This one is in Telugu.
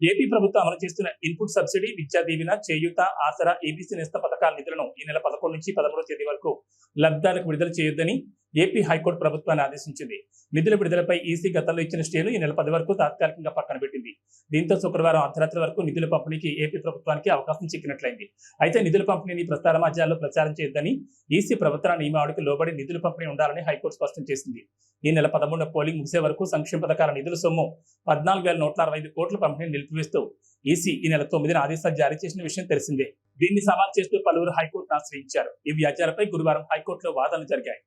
ఏపీ ప్రభుత్వం అమలు చేస్తున్న ఇన్పుట్ సబ్సిడీ విద్యా దీవెన చేయూత ఆసరా ఏబీసీ నేస్త పథకాల నిధులను ఈ నెల పదకొండు నుంచి పదమూడవ తేదీ వరకు లబ్ధాలకు విడుదల చేయొద్దని ఏపీ హైకోర్టు ప్రభుత్వాన్ని ఆదేశించింది. నిధుల విడుదలపై ఈసీ గతంలో ఇచ్చిన స్టేను ఈ నెల పది వరకు తాత్కాలికంగా పక్కన పెట్టింది. దీంతో శుక్రవారం అర్ధరాత్రి వరకు నిధుల పంపిణీకి ఏపీ ప్రభుత్వానికి అవకాశం చిక్కినట్లయింది. అయితే నిధుల పంపిణీని ప్రసార మాధ్యాల్లో ప్రచారం చేయొద్దని ఈసీ ప్రభుత్వ నియమావళికి లోబడి నిధుల పంపిణీ ఉండాలని హైకోర్టు స్పష్టం చేసింది. ఈ నెల పదమూడున పోలింగ్ ముగిసే వరకు సంక్షేమ పథకాల నిధుల సొమ్ము పద్నాలుగు వేల నూట అరవై ఐదు కోట్ల పంపిణీని నిలిపివేస్తూ ఈసీ ఈ నెల తొమ్మిదిన ఆదేశాలు జారీ చేసిన విషయం తెలిసిందే. దీన్ని సవాల్ చేస్తూ పలువురు హైకోర్టును ఆశ్రయించారు. ఈ వ్యాజ్యాలపై గురువారం హైకోర్టులో వాదనలు జరిగాయి.